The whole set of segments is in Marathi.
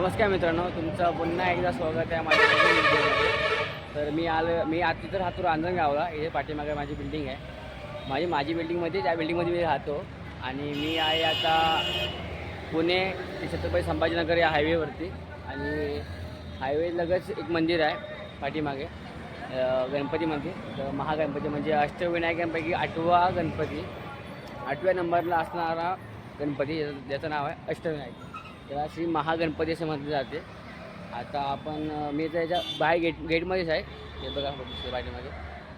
नमस्कार मित्रांनो तुमचं पुन्हा एकदा स्वागत आहे माझ्या तर मी आलं मी आज तिथं राहतो रांजणगावला इथे पाठीमागे माझी बिल्डिंग आहे. माझी माझी बिल्डिंगमध्ये त्या बिल्डिंगमध्ये मी राहतो. आणि मी आहे आता पुणे ते छत्रपती संभाजीनगर या हायवेवरती आणि हायवे लगेच एक मंदिर आहे पाठीमागे गणपती मंदिर. तर महागणपती म्हणजे अष्टविनायकांपैकी आठवा गणपती. आठव्या नंबरला असणारा गणपती ज्याचं नाव आहे अष्टविनायक. त्याला श्री महागणपती असे म्हटले जाते. आता आपण मी मी त्याच्या बाहेर गेट गेटमध्येच आहे. हे बघा दिसते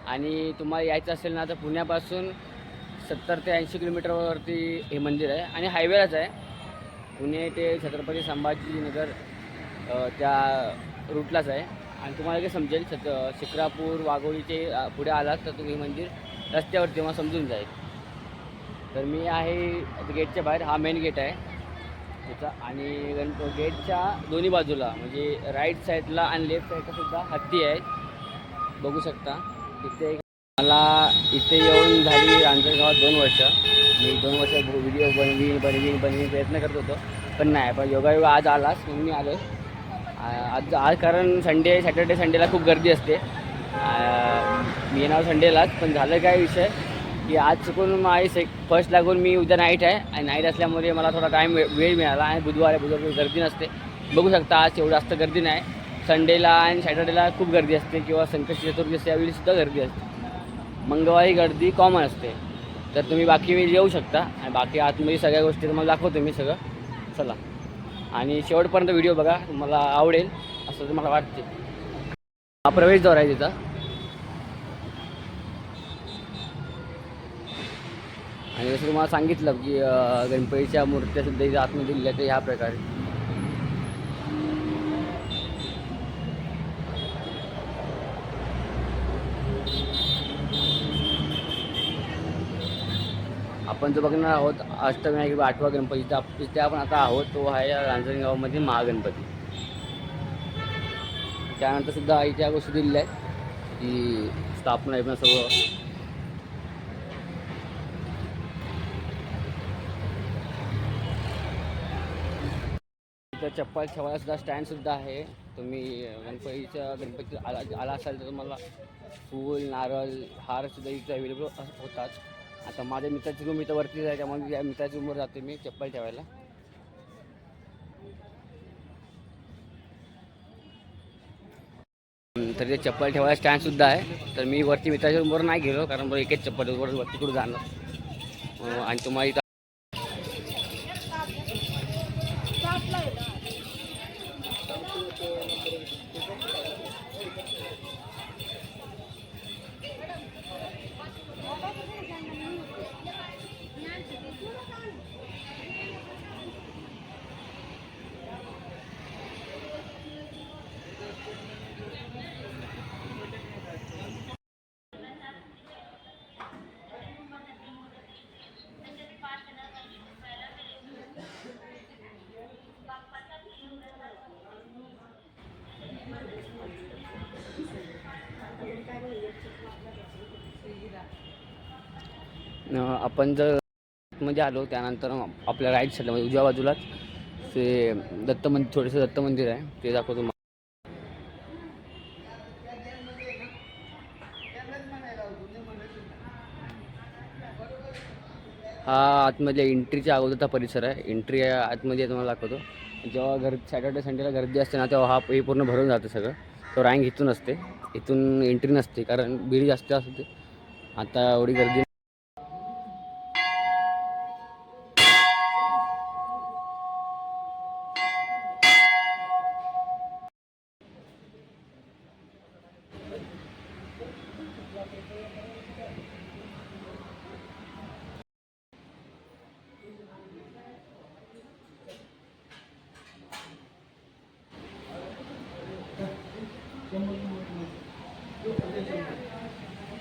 आणि तुम्हाला यायचं असेल ना तर पुण्यापासून सत्तर ते ऐंशी किलोमीटरवरती हे मंदिर आहे आणि हायवेलाच आहे. पुणे ते छत्रपती संभाजीनगर त्या रूटलाच आहे. आणि तुम्हाला काय समजेल छत शिक्रापूर वाघोळीचे पुढे आलात तर तुम्ही मंदिर रस्त्यावर तेव्हा समजून जाईल. तर मी आहे गेटच्या बाहेर हा मेन गेट आहे. त्याचा आणि गणप गेटच्या दोन्ही बाजूला म्हणजे राईट साईडला आणि लेफ्ट साईडला सुद्धा हत्ती आहेत. बघू शकता. इथे मला इथे येऊन झाली रांजणगावात दोन वर्ष. मी दोन वर्ष व्हिडिओ बनवीन बनवीन बनवीन प्रयत्न करत होतो. पण नाही पण योगायोग आज आलास म्हणून मी आलो आज आज कारण संडे सॅटर्डे संडेला खूप गर्दी असते. मी येणार संडेलाच पण झालं काय विषय? की आज चुकून माझी से फर्स्ट लागून मी उद्या नाईट आहे आणि नाईट असल्यामुळे मला थोडा टाईम वेळ मिळाला आणि बुधवार आहे बुधवार गर्दी नसते. बघू शकता आज एवढं जास्त गर्दी नाही. संडेला आणि सॅटर्डेला खूप गर्दी असते किंवा संकष्टी चतुर्थी असते यावेळी सुद्धा गर्दी असते. मंगळवारी गर्दी कॉमन असते. तर तुम्ही बाकी वेळ येऊ शकता आणि बाकी आतमध्ये सगळ्या गोष्टी तुम्हाला दाखवतो मी सगळं. चला. आणि शेवटपर्यंत व्हिडिओ बघा. तुम्हाला आवडेल असं तर मला वाटते. हा प्रवेशद्वार आहे तिथं. आणि जसं तुम्हाला सांगितलं की गणपतीच्या मूर्त्या सुद्धा इथे आतमध्ये दिल्या तर ह्या प्रकारे. आपण जो बघणार आहोत अष्टविनायक किंवा आठवा गणपती जिथे तिथे आपण आता आहोत तो आहे रांजणगावमध्ये महागणपती. त्यानंतर सुद्धा आईच्या गोष्टी दिलेल्या आहेत की स्थापना आहे सर्व इथं चप्पल ठेवायलासुद्धा स्टँडसुद्धा आहे. तुम्ही गणपतीच्या गणपती आला आला असाल तर तुम्हाला फूल नारळ हारसुद्धा इथं अवेलेबल होतात. आता माझ्या मित्राची रूम इथं वरतीच आहे त्यामुळे या मित्राच्या रूमवर जाते मी चप्पल ठेवायला. तर ते चप्पल ठेवायला स्टँडसुद्धा आहे. तर मी वरती मित्राच्या रूमवर नाही गेलो कारण बरं एकच चप्पल वरती कुठं जाणार? आणि तुम्हाला इथं आपण जर मध्ये आलो त्यानंतर आपल्या राईट साईडला म्हणजे उजव्या बाजूलाच ते दत्त मंदिर थोडंसं दत्त मंदिर आहे ते दाखवतो हा आतमध्ये एंट्रीच्या अगोदरचा परिसर आहे. एंट्री आतमध्ये तुम्हाला दाखवतो. जेव्हा घर सॅटर्डे संडेला गर्दी असते ना तेव्हा हा हे पूर्ण भरून जातं सगळं. तो रँक इथून असते. इथून एंट्री नसते कारण भीड जास्त असते. आता एवढी गर्दी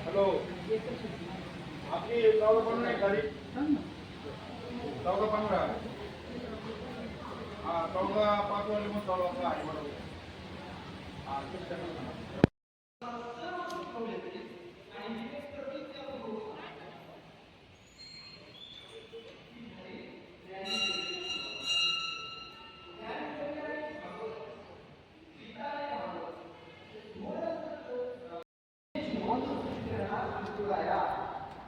হ্যালো আপনি দাওদা পান্না গাড়ি? দাওদা পান্না দাওদা পাঁচ মতো দাওদা আগে আর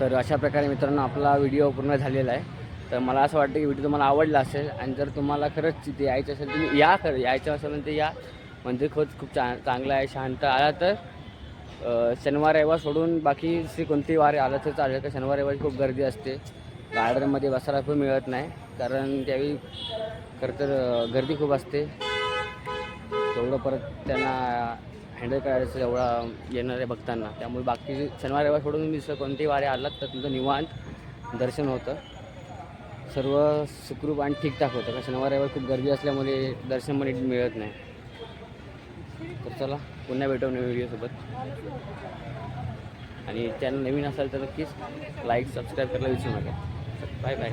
तर अशा प्रकारे मित्रांनो आपला व्हिडिओ पूर्ण झालेला आहे. तर मला असं वाटतं की व्हिडिओ तुम्हाला आवडला असेल आणि जर तुम्हाला खरंच तिथे यायचं असेल तुम्ही या खरं यायचं असेल तर या. मंदिर खरंच खूप चा चांगलं आहे शांत आला तर शनिवार रविवार सोडून बाकी श्री कोणती वार आलं तर चालेल. का शनिवार रविवारी खूप गर्दी असते. गार्डनमध्ये बसायला पण मिळत नाही. कारण त्यावेळी खरं तर गर्दी खूप असते. तेवढं परत त्यांना हँडल करायचं एवढा येणार आहे भक्तांना त्यामुळे बाकी शनिवार रविवार सोडून मी दुसरं कोणतेही वारे आलात तर तुमचं निवांत दर्शन होतं. सर्व सुखरूप आणि ठीकठाक होतं. कारण शनिवार रविवार खूप गर्दी असल्यामुळे दर्शन पण मिळत नाही. तर चला पुन्हा भेटू नवीन व्हिडिओसोबत आणि चॅनल नवीन असाल तर नक्कीच लाईक सबस्क्राईब करायला विसरू नका. Bye bye